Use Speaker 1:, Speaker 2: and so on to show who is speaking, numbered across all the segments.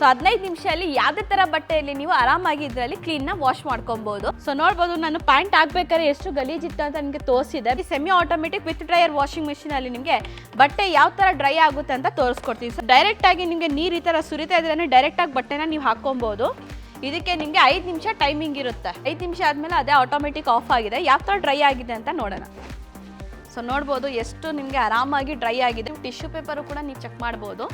Speaker 1: So ಹದಿನೈದು ನಿಮಿಷದಲ್ಲಿ ಯಾವುದೇ ತರ ಬಟ್ಟೆಯಲ್ಲಿ ನೀವು ಆರಾಮಾಗಿ ಇದರಲ್ಲಿ ಕ್ಲೀನ್ನ ವಾಶ್ ಮಾಡ್ಕೊಬಹುದು ಸೊ ನೋಡ್ಬೋದು ನಾನು ಪ್ಯಾಂಟ್ ಹಾಕ್ಬೇಕಾದ್ರೆ ಎಷ್ಟು ಗಲೀಜಿತ್ತು ಅಂತ ನಿಮಗೆ ತೋರಿಸಿದೆ. Semi automatic with dryer washing machine ಅಲ್ಲಿ ನಿಮಗೆ ಬಟ್ಟೆ ಯಾವ ತರ ಡ್ರೈ ಆಗುತ್ತೆ ಅಂತ ತೋರಿಸ್ಕೊಡ್ತೀವಿ. ಸೊ ಡೈರೆಕ್ಟ್ ಆಗಿ ನಿಮಗೆ ನೀರು ಈ ತರ ಸುರಿತಾ ಇದ್ರೆ ಡೈರೆಕ್ಟ್ ಆಗಿ ಬಟ್ಟೆನ ನೀವು ಹಾಕೊಬಹುದು ಇದಕ್ಕೆ ನಿಮಗೆ ಐದು ನಿಮಿಷ ಟೈಮಿಂಗ್ ಇರುತ್ತೆ. ಐದು ನಿಮಿಷ ಆದಮೇಲೆ ಅದೇ ಆಟೋಮೆಟಿಕ್ ಆಫ್ ಆಗಿದೆ. ಯಾವ ಥರ ಡ್ರೈ ಆಗಿದೆ ಅಂತ ನೋಡೋಣ. ಸೊ ನೋಡ್ಬೋದು ಎಷ್ಟು ನಿಮಗೆ ಆರಾಮಾಗಿ ಡ್ರೈ ಆಗಿದೆ. ಟಿಶ್ಯೂ ಪೇಪರು ಕೂಡ ನೀವು ಚೆಕ್ ಮಾಡ್ಬೋದು.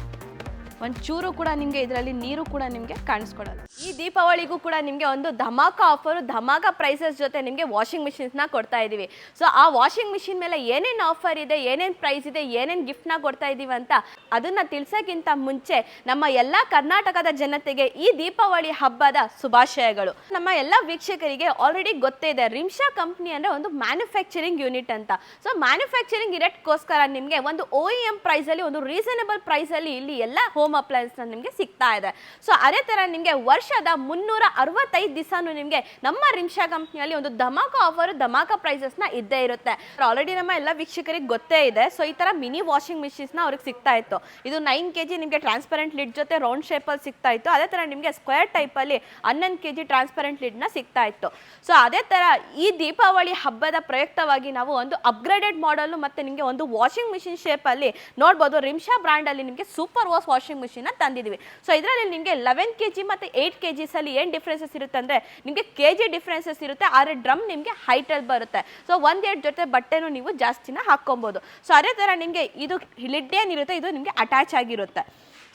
Speaker 1: ಒಂಚೂರು ಕೂಡ ನಿಮಗೆ ಇದರಲ್ಲಿ ನೀರು ಕೂಡ ನಿಮಗೆ ಕಾಣಿಸ್ಕೊಡಲ್ಲ. ಈ ದೀಪಾವಳಿಗೂ ಕೂಡ ನಿಮಗೆ ಒಂದು ಧಮಾಕ ಆಫರು ಧಮಾಕ ಪ್ರೈಸಸ್ ಜೊತೆ ನಿಮಗೆ ವಾಷಿಂಗ್ ಮಿಷಿನ್ಸ್ನ ಕೊಡ್ತಾ ಇದ್ದೀವಿ ಸೊ ಆ ವಾಷಿಂಗ್ ಮಿಷಿನ್ ಮೇಲೆ ಏನೇನು ಆಫರ್ ಇದೆ, ಏನೇನು ಪ್ರೈಸ್ ಇದೆ, ಏನೇನು ಗಿಫ್ಟ್ನ ಕೊಡ್ತಾ ಇದ್ದೀವಿ ಅಂತ ಅದನ್ನು ತಿಳಿಸೋಕ್ಕಿಂತ ಮುಂಚೆ ನಮ್ಮ ಎಲ್ಲ ಕರ್ನಾಟಕದ ಜನತೆಗೆ ಈ ದೀಪಾವಳಿ ಹಬ್ಬದ ಶುಭಾಶಯಗಳು. ನಮ್ಮ ಎಲ್ಲ ವೀಕ್ಷಕರಿಗೆ ಆಲ್ರೆಡಿ ಗೊತ್ತೇ ಇದೆ ರಿಮ್ಶಾ ಕಂಪ್ನಿ ಅಂದರೆ ಒಂದು ಮ್ಯಾನುಫ್ಯಾಕ್ಚರಿಂಗ್ ಯೂನಿಟ್ ಅಂತ. ಸೊ ಮ್ಯಾನುಫ್ಯಾಕ್ಚರಿಂಗ್ ಯೂನಿಟ್ಗೋಸ್ಕರ ನಿಮಗೆ ಒಂದು ಒ ಇ ಎಂ ಪ್ರೈಸಲ್ಲಿ ಒಂದು ರೀಸನಬಲ್ ಪ್ರೈಸಲ್ಲಿ ಇಲ್ಲಿ ಎಲ್ಲ ಅಪ್ಲಯನ್ಸ್ನ ನಿಮಗೆ ಸಿಗ್ತಾ ಇದೆ. ಸೊ ಅದೇ ಥರ ನಿಮಗೆ ವರ್ಷದ ಮುನ್ನೂರ ಅರವತ್ತೈದು ದಿವಸನೂ ನಿಮಗೆ ನಮ್ಮ ರಿಮ್ಶಾ ಕಂಪ್ನಿಯಲ್ಲಿ ಒಂದು ಧಮಾಕ ಆಫರ್ ಧಮಾಕ ಪ್ರೈಸಸ್ನ ಇದ್ದೇ ಇರುತ್ತೆ. ಆಲ್ರೆಡಿ ನಮ್ಮ ಎಲ್ಲ ವೀಕ್ಷಕರಿಗೆ ಗೊತ್ತೇ ಇದೆ. ಸೊ ಈ ಥರ ಮಿನಿ ವಾಷಿಂಗ್ ಮಿಷಿನ್ಸ್ನ ಅವ್ರಿಗೆ ಸಿಗ್ತಾ ಇತ್ತು. ಇದು ನೈನ್ ಕೆ ಜಿ ನಿಮಗೆ ಟ್ರಾನ್ಸ್ಪರೆಂಟ್ ಲಿಡ್ ಜೊತೆ ರೌಂಡ್ ಶೇಪಲ್ಲಿ ಸಿಗ್ತಾ ಇತ್ತು. ಅದೇ ಥರ ನಿಮಗೆ ಸ್ಕ್ವೇರ್ ಟೈಪಲ್ಲಿ ಹನ್ನೊಂದು ಕೆ ಜಿ ಟ್ರಾನ್ಸ್ಪರೆಂಟ್ ಲಿಡ್ನ ಸಿಗ್ತಾ ಇತ್ತು. ಸೊ ಅದೇ ಥರ ಈ ದೀಪಾವಳಿ ಹಬ್ಬದ ಪ್ರಯುಕ್ತವಾಗಿ ನಾವು ಒಂದು ಅಪ್ಗ್ರೇಡೆಡ್ ಮಾಡಲು ಮತ್ತು ನಿಮಗೆ ಒಂದು ವಾಷಿಂಗ್ ಮಿಷಿನ್ ಶೇಪಲ್ಲಿ ನೋಡ್ಬೋದು. ರಿಮ್ಶಾ ಬ್ರ್ಯಾಂಡಲ್ಲಿ ನಿಮಗೆ ಸೂಪರ್ ವಾಶ್ ವಾಷಿಂಗ್ ಮಿಷಿನ್ನ ತಂದಿದ್ದೀವಿ ಸೊ ಇದರಲ್ಲಿ ನಿಮಗೆ ಲೆವೆನ್ ಕೆ ಜಿ ಮತ್ತು ಏಯ್ಟ್ ಕೆ ಜಿಸಲ್ಲಿ ಏನು ಡಿಫ್ರೆನ್ಸಸ್ ಇರುತ್ತೆ ಅಂದರೆ, ನಿಮಗೆ ಕೆ ಜಿ ಡಿಫ್ರೆನ್ಸಸ್ ಇರುತ್ತೆ, ಆದರೆ ಡ್ರಮ್ ನಿಮಗೆ ಹೈಟಲ್ಲಿ ಬರುತ್ತೆ. ಸೊ ಒಂದೆರಡು ಜೊತೆ ಬಟ್ಟೆನೂ ನೀವು ಜಾಸ್ತಿನ ಹಾಕ್ಕೊಬೋದು. ಸೊ ಅದೇ ಥರ ನಿಮಗೆ ಇದು ಲಿಡ್ ಏನಿರುತ್ತೆ, ಇದು ನಿಮಗೆ ಅಟ್ಯಾಚ್ ಆಗಿರುತ್ತೆ.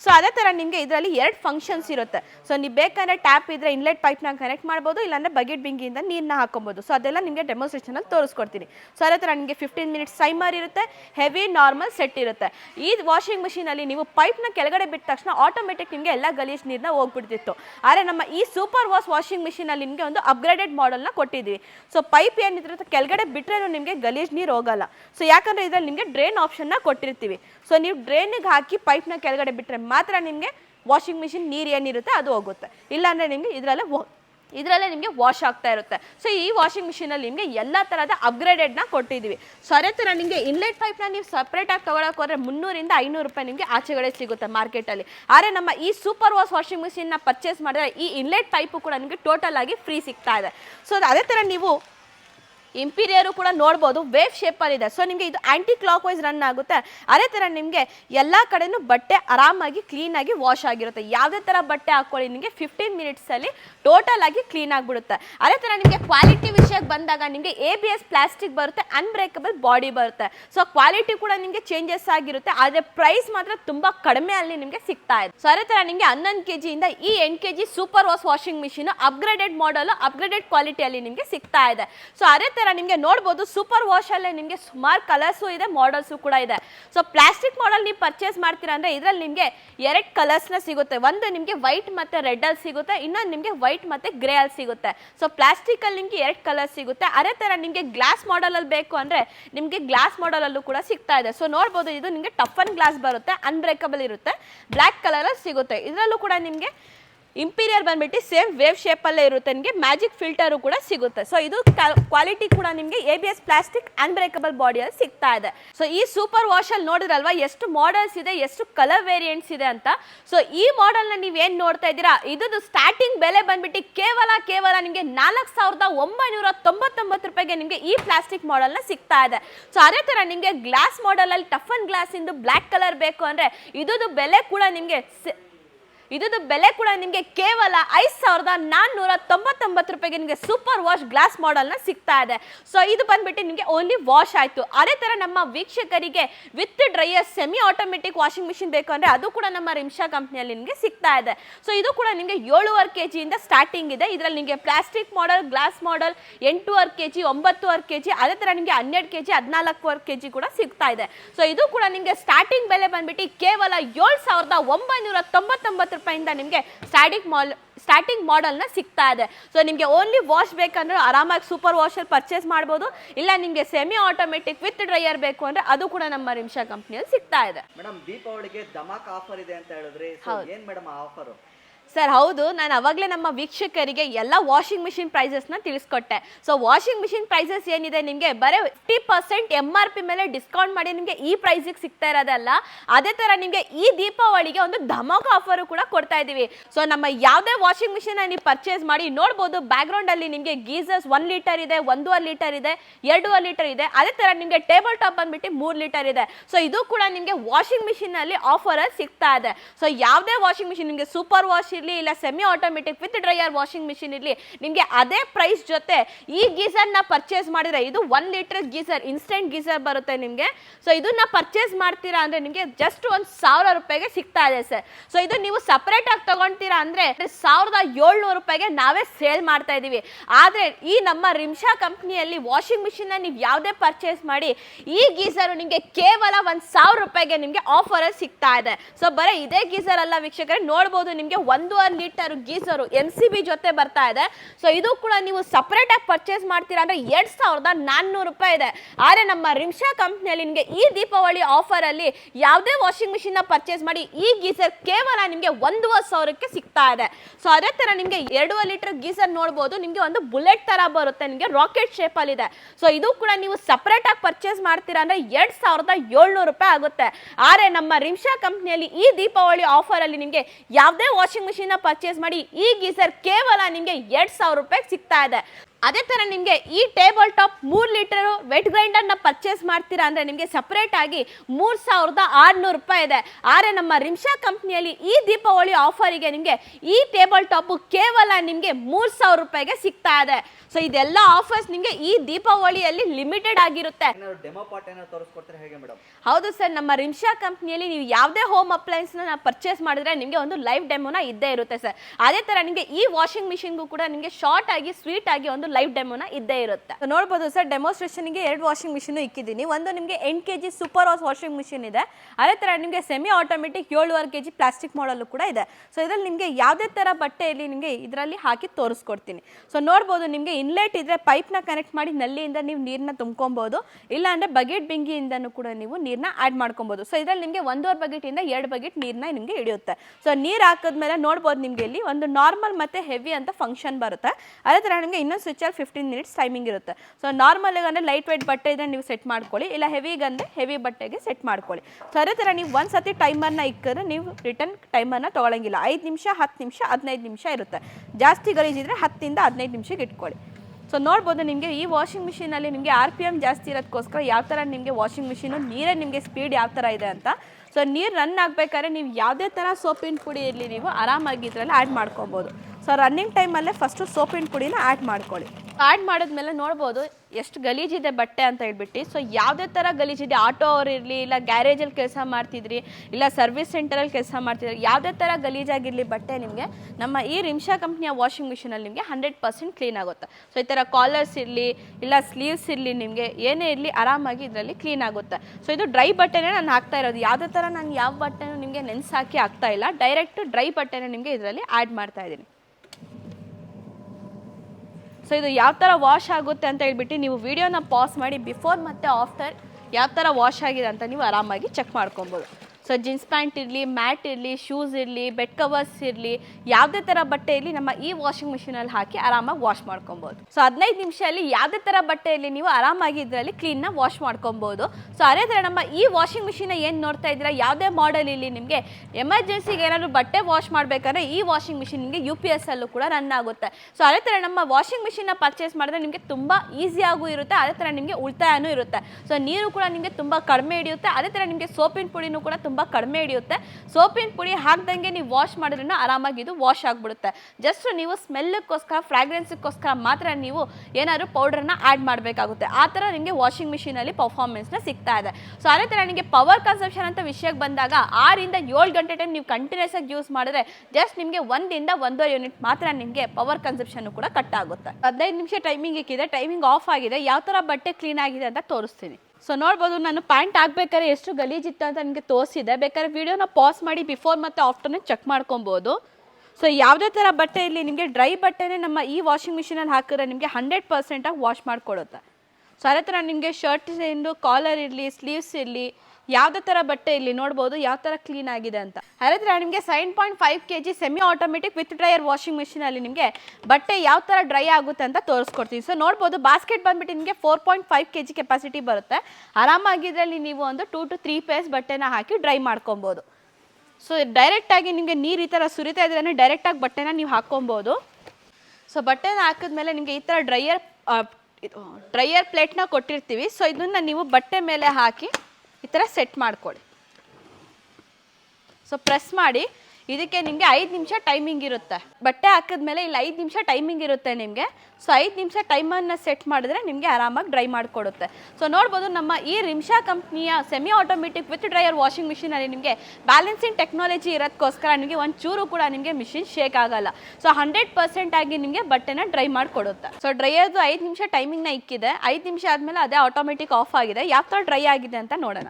Speaker 1: ಸೊ ಅದೇ ಥರ ನಿಮಗೆ ಇದರಲ್ಲಿ ಎರಡು ಫಂಕ್ಷನ್ಸ್ ಇರುತ್ತೆ. ಸೊ ನೀವು ಬೇಕಂದ್ರೆ ಟ್ಯಾಪ್ ಇದ್ರೆ ಇನ್ಲೆಟ್ ಪೈಪ್ನ ಕನೆಕ್ಟ್ ಮಾಡ್ಬೋದು, ಇಲ್ಲಾಂದ್ರೆ ಬಕೆಟ್ ಬಿಂಗಿಯಿಂದ ನೀರನ್ನ ಹಾಕೊಬೋದು. ಸೊ ಅದೆಲ್ಲ ನಿಮಗೆ ಡೆಮೋಸ್ಟ್ರೇಷನಲ್ಲಿ ತೋರಿಸ್ಕೊಡ್ತೀನಿ. ಸೊ ಅದೇ ಥರ ನಿಮಗೆ ಫಿಫ್ಟೀನ್ ಮಿನಿಟ್ಸ್ ಟೈಮರ್ ಇರುತ್ತೆ ಹೆವಿ ನಾರ್ಮಲ್ ಸೆಟ್ ಇರುತ್ತೆ. ಈ ವಾಷಿಂಗ್ ಮಿಷಿನಲ್ಲಿ ನೀವು ಪೈಪ್ನ ಕೆಳಗಡೆ ಬಿಟ್ಟ ತಕ್ಷಣ ಆಟೋಮೆಟಿಕ್ ನಿಮಗೆ ಎಲ್ಲ ಗಲೀಜ್ ನೀರನ್ನ ಹೋಗ್ಬಿಡ್ತಿತ್ತು. ಆದರೆ ನಮ್ಮ ಈ ಸೂಪರ್ ವಾಶ್ ವಾಷಿಂಗ್ ಮಿಷಿನಲ್ಲಿ ನಿಮಗೆ ಒಂದು ಅಪ್ಗ್ರೇಡೆಡ್ ಮಾಡೆಲ್ನ ಕೊಟ್ಟಿದ್ದೀವಿ ಸೊ ಪೈಪ್ ಏನಿದ್ರೆ ಕೆಳಗಡೆ ಬಿಟ್ಟರೆ ನಿಮಗೆ ಗಲೀಜ್ ನೀರು ಹೋಗಲ್ಲ. ಸೊ ಯಾಕಂದರೆ ಇದರಲ್ಲಿ ನಿಮಗೆ ಡ್ರೈನ್ ಆಪ್ಷನ್ನ ಕೊಟ್ಟಿರ್ತೀವಿ. ಸೊ ನೀವು ಡ್ರೈನಿಗೆ ಹಾಕಿ ಪೈಪ್ನ ಕೆಳಗಡೆ ಬಿಟ್ಟರೆ ಮಾತ್ರ ನಿಮಗೆ ವಾಷಿಂಗ್ ಮಿಷಿನ್ ನೀರು ಏನಿರುತ್ತೆ ಅದು ಹೋಗುತ್ತೆ. ಇಲ್ಲಾಂದರೆ ನಿಮಗೆ ಇದರಲ್ಲೇ ಇದರಲ್ಲೇ ನಿಮಗೆ ವಾಶ್ ಆಗ್ತಾ ಇರುತ್ತೆ. ಸೊ ಈ ವಾಷಿಂಗ್ ಮಿಷಿನಲ್ಲಿ ನಿಮಗೆ ಎಲ್ಲ ಥರದ ಅಪ್ಗ್ರೇಡೆಡ್ನ ಕೊಟ್ಟಿದ್ದೀವಿ ಸೊ ಅದೇ ಥರ ನಿಮಗೆ ಇನ್ಲೆಟ್ ಪೈಪ್ನ ನೀವು ಸಪ್ರೇಟಾಗಿ ತೊಗೊಳಕ್ಕೆ ಹೋದರೆ ಮುನ್ನೂರಿಂದ ಐನೂರು ರೂಪಾಯಿ ನಿಮಗೆ ಆಚೆಗಡೆ ಸಿಗುತ್ತೆ ಮಾರ್ಕೆಟಲ್ಲಿ ಆದರೆ ನಮ್ಮ ಈ ಸೂಪರ್ ವಾಶ್ ವಾಷಿಂಗ್ ಮಿಷಿನ್ನ ಪರ್ಚೇಸ್ ಮಾಡಿದ್ರೆ ಈ ಇನ್ಲೆಟ್ ಪೈಪು ಕೂಡ ನಿಮಗೆ ಟೋಟಲ್ ಆಗಿ ಫ್ರೀ ಸಿಗ್ತಾ ಇದೆ. ಸೊ ಅದೇ ಥರ ನೀವು ಇಂಪೀರಿಯರು ಕೂಡ ನೋಡ್ಬೋದು ವೇವ್ ಶೇಪಲ್ಲಿ ಇದೆ. ಸೊ ನಿಮಗೆ ಇದು ಆ್ಯಂಟಿ ಕ್ಲಾಕ್ ವೈಸ್ ರನ್ ಆಗುತ್ತೆ. ಅದೇ ಥರ ನಿಮಗೆ ಎಲ್ಲ ಕಡೆನೂ ಬಟ್ಟೆ ಆರಾಮಾಗಿ ಕ್ಲೀನಾಗಿ ವಾಶ್ ಆಗಿರುತ್ತೆ. ಯಾವುದೇ ಥರ ಬಟ್ಟೆ ಹಾಕ್ಕೊಳ್ಳಿ, ನಿಮಗೆ ಫಿಫ್ಟೀನ್ ಮಿನಿಟ್ಸಲ್ಲಿ ಟೋಟಲ್ ಆಗಿ ಕ್ಲೀನ್ ಆಗಿಬಿಡುತ್ತೆ. ಅದೇ ಥರ ನಿಮಗೆ ಕ್ವಾಲಿಟಿ ವಿಷಯಕ್ಕೆ ಬಂದಾಗ ನಿಮಗೆ ಎ ಬಿ ಎಸ್ ಪ್ಲಾಸ್ಟಿಕ್ ಬರುತ್ತೆ ಅನ್ಬ್ರೇಕಬಲ್ ಬಾಡಿ ಬರುತ್ತೆ. ಸೊ ಕ್ವಾಲಿಟಿ ಕೂಡ ನಿಮಗೆ ಚೇಂಜಸ್ ಆಗಿರುತ್ತೆ, ಆದರೆ ಪ್ರೈಸ್ ಮಾತ್ರ ತುಂಬ ಕಡಿಮೆ ಅಲ್ಲಿ ನಿಮಗೆ ಸಿಗ್ತಾ ಇದೆ. ಸೊ ಅದೇ ಥರ ನಿಮಗೆ ಹನ್ನೊಂದು ಕೆ ಜಿಯಿಂದ ಈ ಎಂಟು K G super wash washing machine upgraded model upgraded ಕ್ವಾಲಿಟಿಯಲ್ಲಿ ನಿಮಗೆ ಸಿಗ್ತಾ ಇದೆ. ಸೊ ಅದೇ ಥರ ನಿಮಗೆ ನೋಡ್ಬೋದು ಸೂಪರ್ ವಾಶಲ್ಲೇ ನಿಮಗೆ ಸುಮಾರು ಕಲರ್ಸು ಇದೆ ಮಾಡಲ್ಸು ಕೂಡ ಇದೆ. ಸೊ ಪ್ಲಾಸ್ಟಿಕ್ ಮಾಡಲ್ ನೀವು ಪರ್ಚೇಸ್ ಮಾಡ್ತೀರಾ ಅಂದರೆ ಇದರಲ್ಲಿ ನಿಮಗೆ ಎರಡು ಕಲರ್ಸ್ನ ಸಿಗುತ್ತೆ. ಒಂದು ನಿಮಗೆ ವೈಟ್ ಮತ್ತು ರೆಡ್ಡಲ್ಲಿ ಸಿಗುತ್ತೆ, ಇನ್ನೊಂದು ನಿಮಗೆ ವೈಟ್ ಮತ್ತು ಗ್ರೇ ಅಲ್ಲಿ ಸಿಗುತ್ತೆ. ಸೊ ಪ್ಲಾಸ್ಟಿಕಲ್ಲಿ ನಿಮಗೆ ಎರಡು ಕಲರ್ ಸಿಗುತ್ತೆ. ಅದೇ ಥರ ನಿಮಗೆ ಗ್ಲಾಸ್ ಮಾಡಲಲ್ಲಿ ಬೇಕು ಅಂದರೆ ನಿಮಗೆ ಗ್ಲಾಸ್ ಮಾಡಲಲ್ಲೂ ಕೂಡ ಸಿಗ್ತಾ ಇದೆ. ಸೊ ನೋಡ್ಬೋದು, ಇದು ನಿಮಗೆ ಟಫನ್ ಗ್ಲಾಸ್ ಬರುತ್ತೆ ಅನ್ಬ್ರೇಕಬಲ್ ಇರುತ್ತೆ ಬ್ಲ್ಯಾಕ್ ಅಲ್ಲಿ ಸಿಗುತ್ತೆ. ಇದರಲ್ಲೂ ಕೂಡ ನಿಮಗೆ ಇಂಪೀರಿಯರ್ ಬಂದ್ಬಿಟ್ಟು ಸೇಮ್ ವೇವ್ ಶೇಪಲ್ಲೇ ಇರುತ್ತೆ, ನಿಮಗೆ ಮ್ಯಾಜಿಕ್ ಫಿಲ್ಟರು ಕೂಡ ಸಿಗುತ್ತೆ. ಸೊ ಇದು ಕ್ವಾಲಿಟಿ ಕೂಡ ನಿಮಗೆ A B S plastic unbreakable ಬಾಡಿಯಲ್ಲಿ ಸಿಗ್ತಾ ಇದೆ. ಸೊ ಈ ಸೂಪರ್ ವಾಶಲ್ಲಿ ನೋಡಿದ್ರಲ್ವಾ, ಎಷ್ಟು ಮಾಡಲ್ಸ್ ಇದೆ, ಎಷ್ಟು ಕಲರ್ ವೇರಿಯಂಟ್ಸ್ ಇದೆ ಅಂತ. ಸೊ ಈ ಮಾಡೆಲ್ನ ನೀವೇನು ನೋಡ್ತಾ ಇದ್ದೀರಾ ಇದ್ದು ಸ್ಟಾರ್ಟಿಂಗ್ ಬೆಲೆ ಬಂದ್ಬಿಟ್ಟು ಕೇವಲ ಕೇವಲ ನಿಮಗೆ ನಾಲ್ಕು ಸಾವಿರದ ಒಂಬೈನೂರ ತೊಂಬತ್ತೊಂಬತ್ತು ರೂಪಾಯಿಗೆ ನಿಮಗೆ ಈ ಪ್ಲಾಸ್ಟಿಕ್ ಮಾಡೆಲ್ನ ಸಿಗ್ತಾ ಇದೆ. ಸೊ ಅದೇ ಥರ ನಿಮಗೆ ಗ್ಲಾಸ್ ಮಾಡೆಲಲ್ಲಿ ಟಫನ್ ಗ್ಲಾಸಿಂದು ಬ್ಲ್ಯಾಕ್ ಕಲರ್ ಬೇಕು ಅಂದರೆ ಇದ್ದು ಬೆಲೆ ಕೂಡ ನಿಮಗೆ ಇದ್ರದ್ದು ಬೆಲೆ ಕೂಡ ನಿಮಗೆ ಕೇವಲ ಐದು ಸಾವಿರದ ನಾನ್ನೂರ ತೊಂಬತ್ತೊಂಬತ್ತು ರೂಪಾಯಿಗೆ ನಿಮಗೆ ಸೂಪರ್ ವಾಶ್ ಗ್ಲಾಸ್ ಮಾಡೆಲ್ನ ಸಿಗ್ತಾ ಇದೆ. ಸೊ ಇದು ಬಂದ್ಬಿಟ್ಟು ನಿಮಗೆ ಓನ್ಲಿ ವಾಶ್ ಆಯಿತು. ಅದೇ ಥರ ನಮ್ಮ ವೀಕ್ಷಕರಿಗೆ with dryer semi automatic washing machine ಬೇಕು ಅಂದರೆ ಅದು ಕೂಡ ನಮ್ಮ ರಿಮ್ಶಾ ಕಂಪ್ನಿಯಲ್ಲಿ ನಿಮಗೆ ಸಿಗ್ತಾ ಇದೆ. ಸೊ ಇದು ಕೂಡ ನಿಮಗೆ ಏಳುವರೆ ಕೆ ಜಿಯಿಂದ ಸ್ಟಾರ್ಟಿಂಗ್ ಇದೆ. ಇದರಲ್ಲಿ ನಿಮಗೆ ಪ್ಲಾಸ್ಟಿಕ್ ಮಾಡೆಲ್ ಗ್ಲಾಸ್ ಮಾಡೆಲ್ ಎಂಟೂವರೆ ಕೆ ಜಿ ಒಂಬತ್ತುವರೆ ಕೆ ಜಿ ಅದೇ ಥರ ನಿಮಗೆ ಹನ್ನೆರಡು ಕೆ ಜಿ ಹದಿನಾಲ್ಕುವರೆ ಕೆ ಜಿ ಕೂಡ ಸಿಗ್ತಾ ಇದೆ. ಸೊ ಇದು ಕೂಡ ನಿಮಗೆ ಸ್ಟಾರ್ಟಿಂಗ್ ಬೆಲೆ ಬಂದ್ಬಿಟ್ಟು ಕೇವಲ ಏಳು ಸಾವಿರದ ಒಂಬೈನೂರ ತೊಂಬತ್ತೊಂಬತ್ತು ರೂಪಾಯಿಂದ ನಿಮಗೆ ಸ್ಟಾರ್ಟಿಂಗ್ ಮಾಲ್ ಸ್ಟಾರ್ಟಿಂಗ್ ಮಾಡೆಲ್ನ ಸಿಗ್ತಾ ಇದೆ. ಸೊ ನಿಮಗೆ ಓನ್ಲಿ ವಾಶ್ ಬೇಕಂದ್ರೆ ಆರಾಮಾಗಿ ಸೂಪರ್ ವಾಷಲ್ಲಿ ಪರ್ಚೇಸ್ ಮಾಡ್ಬೋದು. ಇಲ್ಲ ನಿಮಗೆ ಸೆಮಿ ಆಟೋಮೆಟಿಕ್ ವಿತ್ ಡ್ರೈಯರ್ ಬೇಕು ಅಂದ್ರೆ ಅದು ಕೂಡ ನಮ್ಮ ರಿಮ್ಶಾ ಕಂಪ್ನಿಯಲ್ಲಿ ಸಿಗ್ತಾ ಇದೆ.
Speaker 2: ಮೇಡಮ್ ದೀಪಾವಳಿಗೆ ಧಮಾಕ ಆಫರ್ ಇದೆ ಅಂತ ಹೇಳಿದ್ರಿ. ಏನ್ ಮೇಡಮ್ ಆಫರು
Speaker 1: ಸರ್ ಹೌದು, ನಾನು ಅವಾಗಲೇ ನಮ್ಮ ವೀಕ್ಷಕರಿಗೆ ಎಲ್ಲ ವಾಷಿಂಗ್ ಮಿಷಿನ್ ಪ್ರೈಸಸ್ನ ತಿಳಿಸ್ಕೊಟ್ಟೆ. ಸೊ ವಾಷಿಂಗ್ ಮಿಷಿನ್ ಪ್ರೈಸಸ್ ಏನಿದೆ ನಿಮಗೆ? ಬರೀ fifty percent M R P ಮೇಲೆ ಡಿಸ್ಕೌಂಟ್ ಮಾಡಿ ನಿಮಗೆ ಈ ಪ್ರೈಸಿಗೆ ಸಿಗ್ತಾ ಇರೋದಲ್ಲ. ಅದೇ ಥರ ನಿಮಗೆ ಈ ದೀಪಾವಳಿಗೆ ಒಂದು ಧಮಾಕ ಆಫರು ಕೂಡ ಕೊಡ್ತಾ ಇದ್ದೀವಿ ಸೊ ನಮ್ಮ ಯಾವುದೇ ವಾಷಿಂಗ್ ಮಿಷಿನ ನೀವು ಪರ್ಚೇಸ್ ಮಾಡಿ, ನೋಡ್ಬೋದು ಬ್ಯಾಕ್ಗ್ರೌಂಡ್ ಅಲ್ಲಿ ನಿಮಗೆ ಗೀಸರ್ಸ್ ಒನ್ ಲೀಟರ್ ಇದೆ, ಒಂದೂವರೆ ಲೀಟರ್ ಇದೆ, ಎರಡೂವರೆ ಲೀಟರ್ ಇದೆ. ಅದೇ ಥರ ನಿಮಗೆ ಟೇಬಲ್ ಟಾಪ್ ಬಂದ್ಬಿಟ್ಟು ಮೂರು ಲೀಟರ್ ಇದೆ. ಸೊ ಇದು ಕೂಡ ನಿಮಗೆ ವಾಷಿಂಗ್ ಮಿಷಿನಲ್ಲಿ ಆಫರ್ ಸಿಗ್ತಾ ಇದೆ. ಸೊ ಯಾವುದೇ ವಾಷಿಂಗ್ ಮಿಷಿನ್ ನಿಮಗೆ ಸೂಪರ್ ವಾಶ್ ಇರಲಿ, ಇಲ್ಲ semi automatic with dryer washing machine ಇರಲಿ, ನಿಮಗೆ ಅದೇ ಪ್ರೈಸ್ ಜೊತೆ ಈ ಗೀಸರ್ನ ಪರ್ಚೇಸ್ ಮಾಡಿದ್ರೆ, ಇದು one litre geyser instant geyser ಬರುತ್ತೆ ನಿಮಗೆ. ಸೊ ಇದನ್ನ ಪರ್ಚೇಸ್ ಮಾಡ್ತೀರಾ ಅಂದರೆ ನಿಮಗೆ ಜಸ್ಟ್ ಒಂದು ಸಾವಿರ ರೂಪಾಯಿಗೆ ಸಿಗ್ತಾ ಇದೆ ಸರ್. ಸೊ ಇದು ನೀವು ಸಪ್ರೇಟ್ ಆಗಿ ತಗೊಂತೀರಾ ಅಂದರೆ ಸಾವಿರದ ಏಳ್ನೂರು ರೂಪಾಯಿಗೆ ನಾವೇ ಸೇಲ್ ಮಾಡ್ತಾ ಇದ್ದೀವಿ ಆದರೆ ಈ ನಮ್ಮ ರಿಮ್ಶಾ ಕಂಪ್ನಿಯಲ್ಲಿ ವಾಷಿಂಗ್ ಮಿಷಿನ್ನ ನೀವು ಯಾವುದೇ ಪರ್ಚೇಸ್ ಮಾಡಿ, ಈ ಗೀಸರ್ ನಿಮಗೆ ಕೇವಲ ಒಂದು ಸಾವಿರ ರೂಪಾಯಿಗೆ ನಿಮಗೆ ಆಫರ್ ಸಿಗ್ತಾ ಇದೆ. ಸೊ ಬರೀ ಇದೇ ಗೀಸರ್ ಅಲ್ಲ ವೀಕ್ಷಕರೇ, ನೋಡ್ಬೋದು ನಿಮಗೆ ಒಂದೂವರೆ litre geyser N C B ಜೊತೆ ಬರ್ತಾ ಇದೆ. ಸೊ ಇದು ಕೂಡ ನೀವು ಸಪ್ರೇಟ್ ಆಗಿ ಪರ್ಚೇಸ್ ಮಾಡ್ತೀರಾ ಅಂದ್ರೆ ಎರಡ್ ಸಾವಿರದ ನಾನ್ನೂರು ರೂಪಾಯಿ ಇದೆ. ಆದ್ರೆ ನಮ್ಮ ರಿಮ್ಶಾ ಕಂಪ್ನಿಯಲ್ಲಿ ನಿಮಗೆ ಈ ದೀಪಾವಳಿ ಆಫರ್ ಅಲ್ಲಿ ಯಾವುದೇ ವಾಷಿಂಗ್ ಮಿಷಿನ್ನ ಪರ್ಚೇಸ್ ಮಾಡಿ ಈ ಗೀಸರ್ ಕೇವಲ ನಿಮಗೆ ಒಂದೂವರೆ ಸಾವಿರಕ್ಕೆ ಸಿಗ್ತಾ ಇದೆ. ಸೊ ಅದೇ ತರ ನಿಮಗೆ ಎರಡೂವರೆ ಲೀಟರ್ ಗೀಸರ್ ನೋಡ್ಬೋದು. ನಿಮಗೆ ಒಂದು ಬುಲೆಟ್ ತರ ಬರುತ್ತೆ. ನಿಮಗೆ ರಾಕೆಟ್ ಶೇಪ್ ಅಲ್ಲಿ ಇದೆ. ಸೊ ಇದು ಕೂಡ ನೀವು ಸಪ್ರೇಟ್ ಆಗಿ ಪರ್ಚೇಸ್ ಮಾಡ್ತೀರಾ ಅಂದ್ರೆ ಎರಡ್ ಸಾವಿರದ ಏಳ್ನೂರು ರೂಪಾಯಿ ಆಗುತ್ತೆ. ಆದ್ರೆ ನಮ್ಮ ರಿಮ್ಶಾ ಕಂಪ್ನಿಯಲ್ಲಿ ಈ ದೀಪಾವಳಿ ಆಫರ್ ಅಲ್ಲಿ ನಿಮಗೆ ಯಾವುದೇ ವಾಷಿಂಗ್ ಮಿಷಿನ್ ಪರ್ಚೇಸ್ ಮಾಡಿ ಈ ಗೀಸರ್ ಕೇವಲ ನಿಮಗೆ ಎರಡ್ ಸಾವಿರ ರೂಪಾಯಿ ಸಿಗ್ತಾ ಇದೆ. ಅದೇ ಥರ ನಿಮಗೆ ಈ ಟೇಬಲ್ ಟಾಪ್ ಮೂರು ಲೀಟರ್ ವೆಟ್ ಗ್ರೈಂಡರ್ನ ನ ಪರ್ಚೇಸ್ ಮಾಡ್ತೀರಾ ಅಂದರೆ ನಿಮಗೆ ಸಪ್ರೇಟ್ ಆಗಿ ಮೂರು ಸಾವಿರದ ಆರ್ನೂರು ರೂಪಾಯಿ ಇದೆ. ಆದರೆ ನಮ್ಮ ರಿಮ್ಷಾ ಕಂಪ್ನಿಯಲ್ಲಿ ಈ ದೀಪಾವಳಿ ಆಫರಿಗೆ ನಿಮಗೆ ಈ ಟೇಬಲ್ ಟಾಪು ಕೇವಲ ನಿಮಗೆ ಮೂರು ಸಾವಿರ ರೂಪಾಯಿಗೆ ಸಿಗ್ತಾ ಇದೆ. ಸೊ ಇದೆಲ್ಲ ಆಫರ್ಸ್ ನಿಮಗೆ ಈ ದೀಪಾವಳಿಯಲ್ಲಿ ಲಿಮಿಟೆಡ್ ಆಗಿರುತ್ತೆ. ಹೌದು ಸರ್ ನಮ್ಮ ರಿಮ್ಷಾ ಕಂಪ್ನಿಯಲ್ಲಿ ನೀವು ಯಾವುದೇ ಹೋಮ್ ಅಪ್ಲೈನ್ಸ್ನ ಪರ್ಚೇಸ್ ಮಾಡಿದ್ರೆ ನಿಮಗೆ ಒಂದು ಲೈವ್ ಡೆಮೋನ ಇದ್ದೇ ಇರುತ್ತೆ ಸರ್ ಅದೇ ಥರ ನಿಮಗೆ ಈ ವಾಷಿಂಗ್ ಮಿಷಿನ್ಗೂ ಕೂಡ ನಿಮಗೆ ಶಾರ್ಟ್ ಆಗಿ ಸ್ವೀಟ್ ಆಗಿ ಒಂದು ಲೈವ್ ಡೆಮೋನ ಇದ್ದೇ ಇರುತ್ತೆ. ನೋಡ್ಬೋದು ಸರ್ ಡೆಮೋಸ್ಟ್ರೇಷನ್ಗೆ ಎರಡು ವಾಷಿಂಗ್ ಮಿಷಿನ್ ಇಕ್ಕಿದ್ದೀನಿ. ಒಂದು ನಿಮಗೆ ಎಂಟು K G super wash washing machine ಇದೆ. ಅದೇ ಥರ ನಿಮಗೆ ಸೆಮಿ ಆಟೋಮೆಟಿಕ್ ಏಳುವರೆ ಕೆ ಜಿ ಪ್ಲಾಸ್ಟಿಕ್ ಮಾಡಲು ಕೂಡ ಇದೆ. ಸೊ ಇದರಲ್ಲಿ ನಿಮಗೆ ಯಾವುದೇ ಥರ ಬಟ್ಟೆಯಲ್ಲಿ ನಿಮಗೆ ಇದರಲ್ಲಿ ಹಾಕಿ ತೋರಿಸ್ಕೊಡ್ತೀನಿ. ಸೊ ನೋಡ್ಬೋದು ನಿಮಗೆ ಇನ್ಲೆಟ್ ಇದ್ರೆ ಪೈಪ್ನ ಕನೆಕ್ಟ್ ಮಾಡಿ ನಲ್ಲಿಯಿಂದ ನೀವು ನೀರನ್ನ ತುಂಬ್ಕೊಬೋದು. ಇಲ್ಲ ಅಂದರೆ ಬಕೆಟ್ ಕೂಡ ನೀವು ನೀರನ್ನ ಆ್ಯಡ್ ಮಾಡ್ಕೊಬೋದು. ಸೊ ಇದರಲ್ಲಿ ನಿಮಗೆ ಒಂದೂವರೆ ಬಕೆಟಿಂದ ಎರಡು ಬಕೆಟ್ ನೀರನ್ನ ನಿಮಗೆ ಹಿಡಿಯುತ್ತೆ. ಸೊ ನೀರು ಹಾಕಿದ್ಮೇಲೆ ನೋಡ್ಬೋದು ನಿಮಗೆ ಇಲ್ಲಿ ಒಂದು ನಾರ್ಮಲ್ ಮತ್ತು ಹೆವಿ ಅಂತ ಫಂಕ್ಷನ್ ಬರುತ್ತೆ. ಅದೇ ಥರ ನಿಮಗೆ ಇನ್ನೊಂದು ಸ್ವಿಚಲ್ಲಿ ಫಿಫ್ಟೀನ್ ಮಿನಿಟ್ಸ್ ಟೈಮಿಂಗ್ ಇರುತ್ತೆ. ಸೊ ನಾರ್ಮಲ್ ಅಂದರೆ ಲೈಟ್ ವೈಟ್ ಬಟ್ಟೆ ಇದ್ರೆ ನೀವು ಸೆಟ್ ಮಾಡ್ಕೊಳ್ಳಿ. ಇಲ್ಲ ಹೆವಿಗಂದರೆ ಹೆವಿ ಬಟ್ಟೆಗೆ ಸೆಟ್ ಮಾಡ್ಕೊಳ್ಳಿ. ಸೊ ಅದೇ ಥರ ನೀವು ಒಂದು ಸತಿ ಟೈಮರ್ನ ಇಕ್ಕಿದ್ರೆ ನೀವು ರಿಟರ್ನ್ ಟೈಮರ್ನ ತೊಗೊಳಂಗಿಲ್ಲ. ಐದು ನಿಮಿಷ, ಹತ್ತು ನಿಮಿಷ, ಹದಿನೈದು ನಿಮಿಷ ಇರುತ್ತೆ. ಜಾಸ್ತಿ ಗಲೀಜಿದ್ರೆ ಹತ್ತಿಂದ ಹದಿನೈದು ನಿಮಿಷಕ್ಕೆ ಇಟ್ಕೊಳ್ಳಿ. ಸೊ ನೋಡ್ಬೋದು ನಿಮಗೆ ಈ ವಾಷಿಂಗ್ ಮಿಷಿನಲ್ಲಿ ನಿಮಗೆ ಆರ್ ಪಿ ಎಂ ಜಾಸ್ತಿ ಇರೋದಕ್ಕೋಸ್ಕರ ಯಾವ ಥರ ನಿಮಗೆ ವಾಷಿಂಗ್ ಮಿಷಿನು ನೀರೇ ನಿಮಗೆ ಸ್ಪೀಡ್ ಯಾವ ಥರ ಇದೆ ಅಂತ. ಸೊ ನೀರು ರನ್ ಆಗಬೇಕಾದ್ರೆ ನೀವು ಯಾವುದೇ ಥರ ಸೋಪಿನ ಪುಡಿ ಇರಲಿ ನೀವು ಆರಾಮಾಗಿ ಇದರಲ್ಲಿ ಆ್ಯಡ್ ಮಾಡ್ಕೊಬೋದು. ಸೊ ರನ್ನಿಂಗ್ ಟೈಮಲ್ಲೇ ಫಸ್ಟು ಸೋಪಿನ ಪುಡಿನ ಆ್ಯಡ್ ಮಾಡ್ಕೊಳ್ಳಿ. ಆ್ಯಡ್ ಮಾಡಿದ್ಮೇಲೆ ನೋಡ್ಬೋದು ಎಷ್ಟು ಗಲೀಜಿದೆ ಬಟ್ಟೆ ಅಂತ ಹೇಳ್ಬಿಟ್ಟು. ಸೊ ಯಾವುದೇ ಥರ ಗಲೀಜಿದೆ ಆಟೋ ಅವ್ರು ಇರಲಿ, ಇಲ್ಲ ಗ್ಯಾರೇಜಲ್ಲಿ ಕೆಲಸ ಮಾಡ್ತಿದ್ರಿ, ಇಲ್ಲ ಸರ್ವಿಸ್ ಸೆಂಟರಲ್ಲಿ ಕೆಲಸ ಮಾಡ್ತಿದ್ರಿ, ಯಾವುದೇ ಥರ ಗಲೀಜಾಗಿರಲಿ ಬಟ್ಟೆ ನಿಮಗೆ, ನಮ್ಮ ಈ ರಿಮ್ಷಾ ಕಂಪ್ನಿಯ ವಾಷಿಂಗ್ ಮಿಷಿನಲ್ಲಿ ನಿಮಗೆ ಹಂಡ್ರೆಡ್ ಪರ್ಸೆಂಟ್ ಕ್ಲೀನ್ ಆಗುತ್ತೆ. ಸೊ ಈ ಥರ ಕಾಲರ್ಸ್ ಇರಲಿ, ಇಲ್ಲ ಸ್ಲೀವ್ಸ್ ಇರಲಿ ನಿಮಗೆ, ಏನೇ ಇರಲಿ ಆರಾಮಾಗಿ ಇದರಲ್ಲಿ ಕ್ಲೀನ್ ಆಗುತ್ತೆ. ಸೊ ಇದು ಡ್ರೈ ಬಟ್ಟೆನೇ ನಾನು ಹಾಕ್ತಾ ಇರೋದು. ಯಾವುದೇ ಥರ ನಾನು ಯಾವ ಬಟ್ಟೆನೂ ನಿಮಗೆ ನೆನ್ಸಾಕಿ ಹಾಕಿ ಹಾಕ್ತಾ ಇಲ್ಲ. ಡೈರೆಕ್ಟ್ ಡ್ರೈ ಬಟ್ಟೆನೇ ನಿಮಗೆ ಇದರಲ್ಲಿ ಆ್ಯಡ್ ಮಾಡ್ತಾ ಇದ್ದೀನಿ. ಸೊ ಇದು ಯಾವ ಥರ ವಾಶ್ ಆಗುತ್ತೆ ಅಂತ ಹೇಳ್ಬಿಟ್ಟು ನೀವು ವಿಡಿಯೋನ ಪಾಸ್ ಮಾಡಿ ಬಿಫೋರ್ ಮತ್ತು ಆಫ್ಟರ್ ಯಾವ ಥರ ವಾಶ್ ಆಗಿದೆ ಅಂತ ನೀವು ಆರಾಮಾಗಿ ಚೆಕ್ ಮಾಡ್ಕೊಬೋದು. ಸೊ ಜೀನ್ಸ್ ಪ್ಯಾಂಟ್ ಇರಲಿ ಮ್ಯಾಟ್ ಇರಲಿ ಶೂಸ್ ಇರಲಿ ಬೆಡ್ ಕವರ್ಸ್ ಇರಲಿ, ಯಾವುದೇ ಥರ ಬಟ್ಟೆ ಇರಲಿ, ನಮ್ಮ ಈ ವಾಷಿಂಗ್ ಮಿಷಿನಲ್ಲಿ ಹಾಕಿ ಆರಾಮಾಗಿ ವಾಶ್ ಮಾಡ್ಕೊಬೋದು. ಸೊ ಹದಿನೈದು ನಿಮಿಷದಲ್ಲಿ ಯಾವುದೇ ಥರ ಬಟ್ಟೆಯಲ್ಲಿ ನೀವು ಆರಾಮಾಗಿ ಇದರಲ್ಲಿ ಕ್ಲೀನ್ನ ವಾಶ್ ಮಾಡ್ಕೊಬೋದು. ಸೊ ಅದೇ ಥರ ನಮ್ಮ ಈ ವಾಷಿಂಗ್ ಮಿಷಿನ ಏನು ನೋಡ್ತಾ ಇದ್ದೀರಾ, ಯಾವುದೇ ಮಾಡೆಲ್ ಇಲ್ಲಿ ನಿಮಗೆ ಎಮರ್ಜೆನ್ಸಿಗೆ ಏನಾದರೂ ಬಟ್ಟೆ ವಾಶ್ ಮಾಡಬೇಕಾದ್ರೆ ಈ ವಾಷಿಂಗ್ ಮಿಷಿನ್ ನಿಮಗೆ ಯು ಪಿ ಎಸ್ ಅಲ್ಲೂ ಕೂಡ ರನ್ ಆಗುತ್ತೆ. ಸೊ ಅದೇ ಥರ ನಮ್ಮ ವಾಷಿಂಗ್ ಮಿಷಿನ್ನ ಪರ್ಚೇಸ್ ಮಾಡಿದ್ರೆ ನಿಮಗೆ ತುಂಬ ಈಸಿಯಾಗೂ ಇರುತ್ತೆ, ಅದೇ ಥರ ನಿಮಗೆ ಉಳಿತಾಯನೂ ಇರುತ್ತೆ. ಸೊ ನೀರು ಕೂಡ ನಿಮಗೆ ತುಂಬ ಕಡಿಮೆ ಹಿಡಿಯುತ್ತೆ, ಅದೇ ಥರ ನಿಮಗೆ ಸೋಪಿನ ಪುಡಿನೂ ಕೂಡ ತುಂಬ ಕಡಿಮೆ ಹಿಡಿಯುತ್ತೆ. ಸೋಪಿನ ಪುಡಿ ಹಾಕ್ದಂಗೆ ನೀವು ವಾಶ್ ಮಾಡಿದ್ರೂ ಆರಾಮಾಗಿ ಇದು ವಾಶ್ ಆಗಿಬಿಡುತ್ತೆ. ಜಸ್ಟ್ ನೀವು ಸ್ಮೆಲ್ಗೋಸ್ಕರ ಫ್ರಾಗ್ರೆನ್ಸ್ಗೋಸ್ಕರ ಮಾತ್ರ ನೀವು ಏನಾದರೂ ಪೌಡ್ರನ್ನ ಆ್ಯಡ್ ಮಾಡಬೇಕಾಗುತ್ತೆ. ಆ ಥರ ನಿಮಗೆ ವಾಷಿಂಗ್ ಮಿಷಿನಲ್ಲಿ ಪರ್ಫಾರ್ಮೆನ್ಸ್ನ ಸಿಗ್ತಾ ಇದೆ. ಸೊ ಅದೇ ಥರ ನಿಮಗೆ ಪವರ್ ಕನ್ಸಪ್ಷನ್ ಅಂತ ವಿಷಯಕ್ಕೆ ಬಂದಾಗ ಆರಿಂದ ಏಳು ಗಂಟೆ ಟೈಮ್ ನೀವು ಕಂಟಿನ್ಯೂಸ್ ಆಗಿ ಯೂಸ್ ಮಾಡಿದ್ರೆ ಜಸ್ಟ್ ನಿಮಗೆ ಒಂದಿಂದ ಒಂದೂವರೆ ಯೂನಿಟ್ ಮಾತ್ರ ನಿಮಗೆ ಪವರ್ ಕನ್ಸಪ್ಷನ್ ಕೂಡ ಕಟ್ ಆಗುತ್ತೆ. ಹದಿನೈದು ನಿಮಿಷ ಟೈಮಿಂಗ್ ಇಕ್ಕಿದೆ ಟೈಮಿಂಗ್ ಆಫ್ ಆಗಿದೆ. ಯಾವ ಥರ ಬಟ್ಟೆ ಕ್ಲೀನ್ ಆಗಿದೆ ಅಂತ ತೋರಿಸ್ತೀನಿ. ಸೊ ನೋಡ್ಬೋದು, ನಾನು ಪ್ಯಾಂಟ್ ಹಾಕ್ಬೇಕಾದ್ರೆ ಎಷ್ಟು ಗಲೀಜಿತ್ತು ಅಂತ ನನಗೆ ತೋರಿಸಿದೆ. ಬೇಕಾದ್ರೆ ವಿಡಿಯೋನ ಪಾಸ್ ಮಾಡಿ ಬಿಫೋರ್ ಮತ್ತು ಆಫ್ಟರ್ನೇ ಚೆಕ್ ಮಾಡ್ಕೊಬೋದು. ಸೊ ಯಾವುದೇ ಥರ ಬಟ್ಟೆ ಇರಲಿ, ನಿಮಗೆ ಡ್ರೈ ಬಟ್ಟೆನೇ ನಮ್ಮ ಈ ವಾಷಿಂಗ್ ಮಿಷಿನಲ್ಲಿ ಹಾಕಿದ್ರೆ ನಿಮಗೆ ಹಂಡ್ರೆಡ್ ಪರ್ಸೆಂಟಾಗಿ ವಾಶ್ ಮಾಡಿಕೊಡುತ್ತೆ. ಸೊ ಅದೇ ಥರ ನಿಮಗೆ ಶರ್ಟ್ ಇಂದು ಕಾಲರ್ ಇರಲಿ ಸ್ಲೀವ್ಸ್ ಇರಲಿ ಯಾವುದೇ ಥರ ಬಟ್ಟೆ ಇಲ್ಲಿ ನೋಡ್ಬೋದು, ಯಾವ ಥರ ಕ್ಲೀನ್ ಆಗಿದೆ ಅಂತ. ಹಾಗಾದ್ರೆ ನಿಮಗೆ seven point five K G semi automatic with dryer washing ಮಿಷಿನಲ್ಲಿ ನಿಮಗೆ ಬಟ್ಟೆ ಯಾವ ಥರ ಡ್ರೈ ಆಗುತ್ತೆ ಅಂತ ತೋರಿಸ್ಕೊಡ್ತೀನಿ. ಸೊ ನೋಡ್ಬೋದು ಬಾಸ್ಕೆಟ್ ಬಂದ್ಬಿಟ್ಟು ನಿಮಗೆ four point five K G capacity ಬರುತ್ತೆ. ಆರಾಮಾಗಿ ಇದರಲ್ಲಿ ನೀವು ಒಂದು ಟೂ ಟು ತ್ರೀ ಪೇಸ್ ಬಟ್ಟೆನ ಹಾಕಿ ಡ್ರೈ ಮಾಡ್ಕೊಬೋದು. ಸೊ ಡೈರೆಕ್ಟಾಗಿ ನಿಮಗೆ ನೀರು ಈ ಥರ ಸುರಿತಾ ಇದ್ರೆ ಡೈರೆಕ್ಟಾಗಿ ಬಟ್ಟೆನ ನೀವು ಹಾಕ್ಕೊಬೋದು ಸೊ ಬಟ್ಟೆನ ಹಾಕಿದ್ಮೇಲೆ ನಿಮಗೆ ಈ ಥರ ಡ್ರೈಯರ್ ಡ್ರೈಯರ್ ಪ್ಲೇಟ್ನ ಕೊಟ್ಟಿರ್ತೀವಿ. ಸೊ ಇದನ್ನ ನೀವು ಬಟ್ಟೆ ಮೇಲೆ ಹಾಕಿ ಈ ಥರ ಸೆಟ್ ಮಾಡ್ಕೊಳ್ಳಿ ಸೊ ಪ್ರೆಸ್ ಮಾಡಿ ಇದಕ್ಕೆ ನಿಮಗೆ ಐದು ನಿಮಿಷ ಟೈಮಿಂಗ್ ಇರುತ್ತೆ. ಬಟ್ಟೆ ಹಾಕಿದ್ಮೇಲೆ ಇಲ್ಲಿ ಐದು ನಿಮಿಷ ಟೈಮಿಂಗ್ ಇರುತ್ತೆ ನಿಮಗೆ. ಸೊ ಐದು ನಿಮಿಷ ಟೈಮನ್ನು ಸೆಟ್ ಮಾಡಿದ್ರೆ ನಿಮಗೆ ಆರಾಮಾಗಿ ಡ್ರೈ ಮಾಡಿಕೊಡುತ್ತೆ. ಸೊ ನೋಡ್ಬೋದು ನಮ್ಮ ಈ Rimsha ಕಂಪ್ನಿಯ semi automatic with dryer washing ಮಿಷಿನಲ್ಲಿ ನಿಮಗೆ ಬ್ಯಾಲೆನ್ಸಿಂಗ್ ಟೆಕ್ನಾಲಜಿ ಇರೋದಕ್ಕೋಸ್ಕರ ನಿಮಗೆ ಒಂದು ಚೂರು ಕೂಡ ನಿಮಗೆ ಮಿಷಿನ್ ಶೇಕ್ ಆಗಲ್ಲ. ಸೊ ಹಂಡ್ರೆಡ್ ಪರ್ಸೆಂಟ್ ಆಗಿ ನಿಮಗೆ ಬಟ್ಟೆನ ಡ್ರೈ ಮಾಡಿಕೊಡುತ್ತೆ. ಸೊ ಡ್ರೈಯರ್ದು ಐದು ನಿಮಿಷ ಟೈಮಿಂಗ್ನ ಇಕ್ಕಿದೆ. ಐದು ನಿಮಿಷ ಆದಮೇಲೆ ಅದೇ ಆಟೋಮೆಟಿಕ್ ಆಫ್ ಆಗಿದೆ. ಯಾವ ಥರ ಡ್ರೈ ಆಗಿದೆ ಅಂತ ನೋಡೋಣ.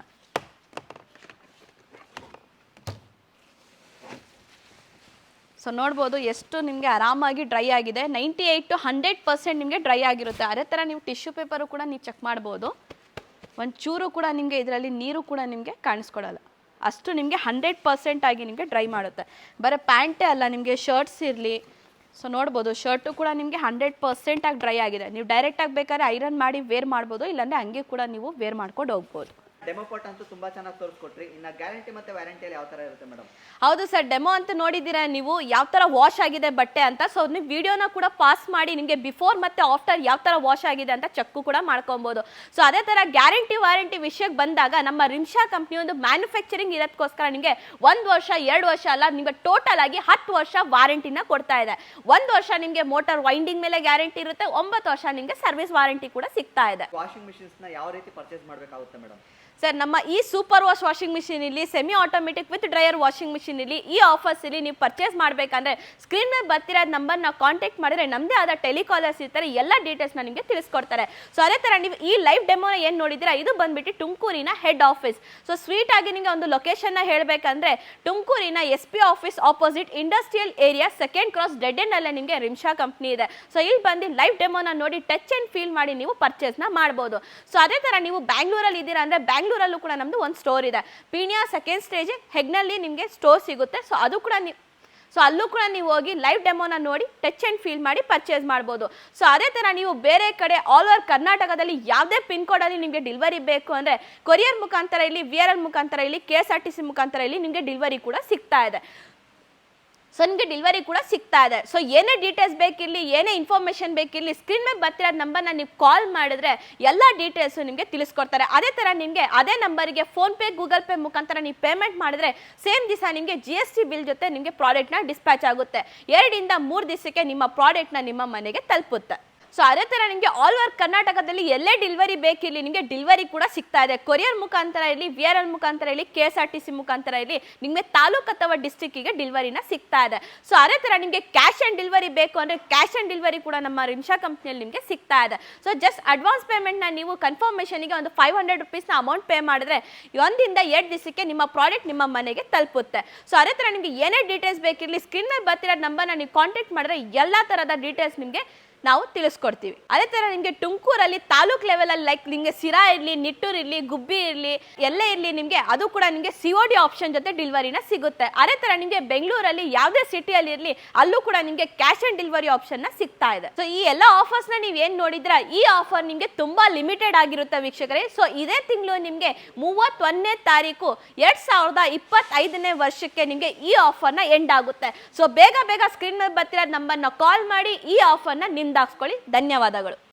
Speaker 1: ಸೊ ನೋಡ್ಬೋದು ಎಷ್ಟು ನಿಮಗೆ ಆರಾಮಾಗಿ ಡ್ರೈ ಆಗಿದೆ. Ninety eight to hundred percent ನಿಮಗೆ ಡ್ರೈ ಆಗಿರುತ್ತೆ. ಅದೇ ಥರ ನೀವು ಟಿಶ್ಯೂ ಪೇಪರು ಕೂಡ ನೀವು ಚೆಕ್ ಮಾಡ್ಬೋದು. ಒಂದು ಚೂರು ಕೂಡ ನಿಮಗೆ ಇದರಲ್ಲಿ ನೀರು ಕೂಡ ನಿಮಗೆ ಕಾಣಿಸ್ಕೊಡಲ್ಲ. ಅಷ್ಟು ನಿಮಗೆ ಹಂಡ್ರೆಡ್ ಪರ್ಸೆಂಟ್ ಆಗಿ ನಿಮಗೆ ಡ್ರೈ ಮಾಡುತ್ತೆ. ಬರೀ ಪ್ಯಾಂಟೇ ಅಲ್ಲ, ನಿಮಗೆ ಶರ್ಟ್ಸ್ ಇರಲಿ. ಸೊ ನೋಡ್ಬೋದು ಶರ್ಟು ಕೂಡ ನಿಮಗೆ ಹಂಡ್ರೆಡ್ ಪರ್ಸೆಂಟಾಗಿ ಡ್ರೈ ಆಗಿದೆ. ನೀವು ಡೈರೆಕ್ಟಾಗಿ ಬೇಕಾದ್ರೆ ಐರನ್ ಮಾಡಿ ವೇರ್ ಮಾಡ್ಬೋದು, ಇಲ್ಲಾಂದರೆ ಹಂಗೆ ಕೂಡ ನೀವು ವೇರ್ ಮಾಡ್ಕೊಂಡು ಹೋಗ್ಬೋದು.
Speaker 2: ಡೆಮೋ ಪಾಟ್ ಅಂತೂ ತುಂಬಾ ಚೆನ್ನಾಗಿ ತೋರಿಸ್ಕೊಟ್ರಿ. ಇನ್ನ ಗ್ಯಾರಂಟಿ ಮತ್ತೆ ವ್ಯಾರಂಟಿಯಲ್ಲಿ ಯಾವ ತರ ಇರುತ್ತೆ ಮೇಡಮ್
Speaker 1: ಹೌದು ಸರ್ ಡೆಮೋ ಅಂತ ನೋಡಿದ್ದೀರಾ ನೀವು? ಯಾವ ತರ ವಾಶ್ ಆಗಿದೆ ಬಟ್ಟೆ ಅಂತ? ಸೊ ನೀವು ವಿಡಿಯೋನ ಕೂಡ ಪಾಸ್ ಮಾಡಿ ನಿಮಗೆ ಬಿಫೋರ್ ಮತ್ತೆ ಆಫ್ಟರ್ ಯಾವ ತರ ವಾಶ್ ಆಗಿದೆ ಅಂತ ಚೆಕ್ಕು ಕೂಡ ಮಾಡ್ಕೊಬಹುದು ಸೊ ಅದೇ ತರ ಗ್ಯಾರಂಟಿ ವಾರಂಟಿ ವಿಷಯಕ್ಕೆ ಬಂದಾಗ ನಮ್ಮ ರಿಮ್ಶಾ ಕಂಪ್ನಿ ಒಂದು ಮ್ಯಾನುಫ್ಯಾಕ್ಚರಿಂಗ್ ಇರೋದಕ್ಕೋಸ್ಕರ ನಿಮಗೆ ಒಂದು ವರ್ಷ ಎರಡು ವರ್ಷ ಅಲ್ಲ ನಿಮಗೆ ಟೋಟಲ್ ಆಗಿ ಹತ್ತು ವರ್ಷ ವಾರಂಟಿನ ಕೊಡ್ತಾ ಇದೆ. ಒಂದು ವರ್ಷ ನಿಮಗೆ ಮೋಟಾರ್ ವೈಂಡಿಂಗ್ ಮೇಲೆ ಗ್ಯಾರಂಟಿ ಇರುತ್ತೆ ಒಂಬತ್ತು ವರ್ಷ ನಿಮಗೆ ಸರ್ವಿಸ್ ವಾರಂಟಿ ಕೂಡ ಸಿಗ್ತಾ ಇದೆ.
Speaker 2: ವಾಷಿಂಗ್ ಮಿಷಿನ್ಸ್ ಯಾವ ರೀತಿ ಪರ್ಚೇಸ್ ಮಾಡಬೇಕಾಗುತ್ತೆ ಮೇಡಮ್
Speaker 1: ಸರ್, ನಮ್ಮ ಈ ಸೂಪರ್ ವಾಶ್ ವಾಷಿಂಗ್ ಮಿಷಿನ್ ಇಲ್ಲಿ semi automatic with dryer washing machine ಇಲ್ಲಿ ಈ ಆಫರ್ಸ್ ಇಲ್ಲಿ ನೀವು ಪರ್ಚೇಸ್ ಮಾಡಬೇಕಂದ್ರೆ ಸ್ಕ್ರೀನ್ ಮೇಲೆ ಬರ್ತಿರೋ ನಂಬರ್ನ ಕಾಂಟ್ಯಾಕ್ಟ್ ಮಾಡಿದ್ರೆ ನಮ್ಮದೇ ಆದ ಟೆಲಿಕಾಲರ್ಸ್ ಇರ್ತಾರೆ, ಎಲ್ಲ ಡೀಟೇಲ್ಸ್ನ ನಿಮಗೆ ತಿಳಿಸ್ಕೊಡ್ತಾರೆ. ಸೊ ಅದೇ ಥರ ನೀವು ಈ ಲೈವ್ ಡೆಮೋನ ಏನು ನೋಡಿದ್ದೀರಾ, ಇದು ಬಂದ್ಬಿಟ್ಟು ತುಮಕೂರಿನ ಹೆಡ್ ಆಫೀಸ್ ಸೊ ಸ್ವೀಟ್ ಆಗಿ ನಿಮಗೆ ಒಂದು ಲೊಕೇಶನ್ನ ಹೇಳಬೇಕಂದ್ರೆ ತುಮಕೂರಿನ S P office opposite industrial area second cross dead end ಅಲ್ಲೇ ನಿಮಗೆ ರಿಮ್ಶಾ ಕಂಪ್ನಿ ಇದೆ. ಸೊ ಇಲ್ಲಿ ಬಂದು ಲೈವ್ ಡೆಮೋನ ನೋಡಿ ಟಚ್ ಆ್ಯಂಡ್ ಫೀಲ್ ಮಾಡಿ ನೀವು ಪರ್ಚೇಸ್ನ ಮಾಡ್ಬೋದು. ಸೊ ಅದೇ ಥರ ನೀವು ಬ್ಯಾಂಗ್ಳೂರಲ್ಲಿ ಇದ್ದೀರಾ ಅಂದರೆ ಬ್ಯಾಂಗ್ಳೂರಲ್ಲೂ ಕೂಡ ನಮ್ಮದು ಒಂದು ಸ್ಟೋರ್ ಇದೆ. ಪೀಣ್ಯ ಸೆಕೆಂಡ್ ಸ್ಟೇಜ್ ಹೆಗ್ನಲ್ಲಿ ನಿಮಗೆ ಸ್ಟೋರ್ ಸಿಗುತ್ತೆ. ಸೊ ಅದು ಕೂಡ ನೀವು ಸೊ ಅಲ್ಲೂ ಕೂಡ ನೀವು ಹೋಗಿ ಲೈವ್ ಡೆಮೋನ ನೋಡಿ ಟಚ್ ಆ್ಯಂಡ್ ಫೀಲ್ ಮಾಡಿ ಪರ್ಚೇಸ್ ಮಾಡ್ಬೋದು. ಸೊ ಅದೇ ಥರ ನೀವು ಬೇರೆ ಕಡೆ ಆಲ್ ಓವರ್ ಕರ್ನಾಟಕದಲ್ಲಿ ಯಾವುದೇ ಪಿನ್ ಕೋಡಲ್ಲಿ ನಿಮಗೆ ಡಿಲಿವರಿ ಬೇಕು ಅಂದರೆ ಕೊರಿಯರ್ ಮುಖಾಂತರ ಇಲ್ಲಿ ವಿ ಆರ್ ಎಲ್ ಮುಖಾಂತರ ಇಲ್ಲಿ K S R T C ಮುಖಾಂತರ ಇಲ್ಲಿ ನಿಮಗೆ ಡಿಲಿವರಿ ಕೂಡ ಸಿಗ್ತಾ ಇದೆ. ಸೊ ನಿಮಗೆ ಡಿಲಿವರಿ ಕೂಡ ಸಿಗ್ತಾ ಇದೆ. ಸೊ ಏನೇ ಡೀಟೇಲ್ಸ್ ಬೇಕಿರಲಿ, ಏನೇ ಇನ್ಫಾರ್ಮೇಷನ್ ಬೇಕಿರಲಿ ಸ್ಕ್ರೀನ್ ಮೇಲೆ ಬರ್ತಿರೋ ನಂಬರ್ನ ನೀವು ಕಾಲ್ ಮಾಡಿದ್ರೆ ಎಲ್ಲ ಡೀಟೇಲ್ಸು ನಿಮಗೆ ತಿಳಿಸ್ಕೊಡ್ತಾರೆ. ಅದೇ ಥರ ನಿಮಗೆ ಅದೇ ನಂಬರಿಗೆ ಫೋನ್ಪೇ ಗೂಗಲ್ ಪೇ ಮುಖಾಂತರ ನೀವು ಪೇಮೆಂಟ್ ಮಾಡಿದ್ರೆ ಸೇಮ್ ದಿವಸ ನಿಮಗೆ ಜಿ ಎಸ್ ಟಿ ಬಿಲ್ ಜೊತೆ ನಿಮಗೆ ಪ್ರಾಡಕ್ಟ್ನ ಡಿಸ್ಪ್ಯಾಚ್ ಆಗುತ್ತೆ. ಎರಡಿಂದ ಮೂರು ದಿವಸಕ್ಕೆ ನಿಮ್ಮ ಪ್ರಾಡಕ್ಟ್ನ ನಿಮ್ಮ ಮನೆಗೆ ತಲುಪುತ್ತೆ. ಸೊ ಅದೇ ಥರ ನಿಮಗೆ ಆಲ್ ಓವರ್ ಕರ್ನಾಟಕದಲ್ಲಿ ಎಲ್ಲೇ ಡೆಲಿವರಿ ಬೇಕಿರಲಿ, ನಿಮಗೆ ಡಿಲಿವರಿ ಕೂಡ ಸಿಗ್ತಾ ಇದೆ. ಕೊರಿಯರ್ ಮುಖಾಂತರ ಇರಲಿ ವಿ ಆರ್ ಎಲ್ ಮುಖಾಂತರ ಇರಲಿ K S R T C ಮುಖಾಂತರ ಇರಲಿ, ನಿಮಗೆ ತಾಲೂಕು ಅಥವಾ ಡಿಸ್ಟಿಕ್ಕಿಗೆ ಡಿಲಿವರಿನ ಸಿಗ್ತಾ ಇದೆ. ಸೊ ಅದೇ ಥರ ನಿಮಗೆ ಕ್ಯಾಶ್ ಆ್ಯಂಡ್ ಡೆಲಿವರಿ ಬೇಕು ಅಂದರೆ ಕ್ಯಾಶ್ ಆ್ಯಂಡ್ ಡೆಲಿವರಿ ಕೂಡ ನಮ್ಮ ರಿಮ್ಶಾ ಕಂಪ್ನಿಯಲ್ಲಿ ನಿಮಗೆ ಸಿಗ್ತಾ ಇದೆ. ಸೊ ಜಸ್ಟ್ ಅಡ್ವಾನ್ಸ್ ಪೇಮೆಂಟ್ನ ನೀವು ಕನ್ಫರ್ಮೇಷನಿಗೆ ಒಂದು ಫೈವ್ ಹಂಡ್ರೆಡ್ ರುಪೀಸ್ನ ಅಮೌಂಟ್ ಪೇ ಮಾಡಿದ್ರೆ ಒಂದಿಂದ ಎರಡು ದಿವಸಕ್ಕೆ ನಿಮ್ಮ ಪ್ರಾಡಕ್ಟ್ ನಿಮ್ಮ ಮನೆಗೆ ತಲುಪುತ್ತೆ. ಸೊ ಅದೇ ಥರ ನಿಮಗೆ ಏನೇ ಡೀಟೇಲ್ಸ್ ಬೇಕಿರಲಿ ಸ್ಕ್ರೀನ್ ಮೇಲೆ ಬರ್ತಿರೋ ನಂಬರ್ನ ನೀವು ಕಾಂಟ್ಯಾಕ್ಟ್ ಮಾಡಿದ್ರೆ ಎಲ್ಲ ಥರದ ಡೀಟೇಲ್ಸ್ ನಿಮಗೆ ನಾವು ತಿಳಿಸ್ಕೊಡ್ತೀವಿ. ಅದೇ ಥರ ನಿಮಗೆ ತುಮಕೂರಲ್ಲಿ ತಾಲೂಕ್ ಲೆವೆಲಲ್ಲಿ ಲೈಕ್ ನಿಮಗೆ ಸಿರಾ ಇರಲಿ, ನಿಟ್ಟೂರು ಇರಲಿ, ಗುಬ್ಬಿ ಇರಲಿ, ಎಲ್ಲೇ ಇರಲಿ ನಿಮಗೆ ಅದು ಕೂಡ ನಿಮಗೆ ಸಿ ಒ ಡಿ ಆಪ್ಷನ್ ಜೊತೆ ಡಿಲಿವರಿನ ಸಿಗುತ್ತೆ. ಅದೇ ಥರ ನಿಮಗೆ ಬೆಂಗಳೂರಲ್ಲಿ ಯಾವುದೇ ಸಿಟಿಯಲ್ಲಿ ಇರಲಿ, ಅಲ್ಲೂ ಕೂಡ ನಿಮಗೆ ಕ್ಯಾಶ್ ಆನ್ ಡೆಲಿವರಿ ಆಪ್ಷನ್ನ ಸಿಗ್ತಾ ಇದೆ. ಸೊ ಈ ಎಲ್ಲ ಆಫರ್ಸ್ನ ನೀವು ಏನು ನೋಡಿದ್ರ ಈ ಆಫರ್ ನಿಮಗೆ ತುಂಬಾ ಲಿಮಿಟೆಡ್ ಆಗಿರುತ್ತೆ ವೀಕ್ಷಕರೇ. ಸೊ ಇದೇ ತಿಂಗಳು ನಿಮಗೆ ಮೂವತ್ತೊಂದನೇ ತಾರೀಕು ಎರಡ್ ಸಾವಿರದ ಇಪ್ಪತ್ತೈದನೇ ವರ್ಷಕ್ಕೆ ನಿಮಗೆ ಈ ಆಫರ್ನ ಎಂಡ್ ಆಗುತ್ತೆ. ಸೊ ಬೇಗ ಬೇಗ ಸ್ಕ್ರೀನ್ ಮೇಲೆ ಬರ್ತಿರೋ ನಂಬರ್ನ ಕಾಲ್ ಮಾಡಿ ಈ ಆಫರ್ನ ನಿಮ್ದಾಕ್ಸ್ಕೊಳ್ಳಿ ಧನ್ಯವಾದಗಳು.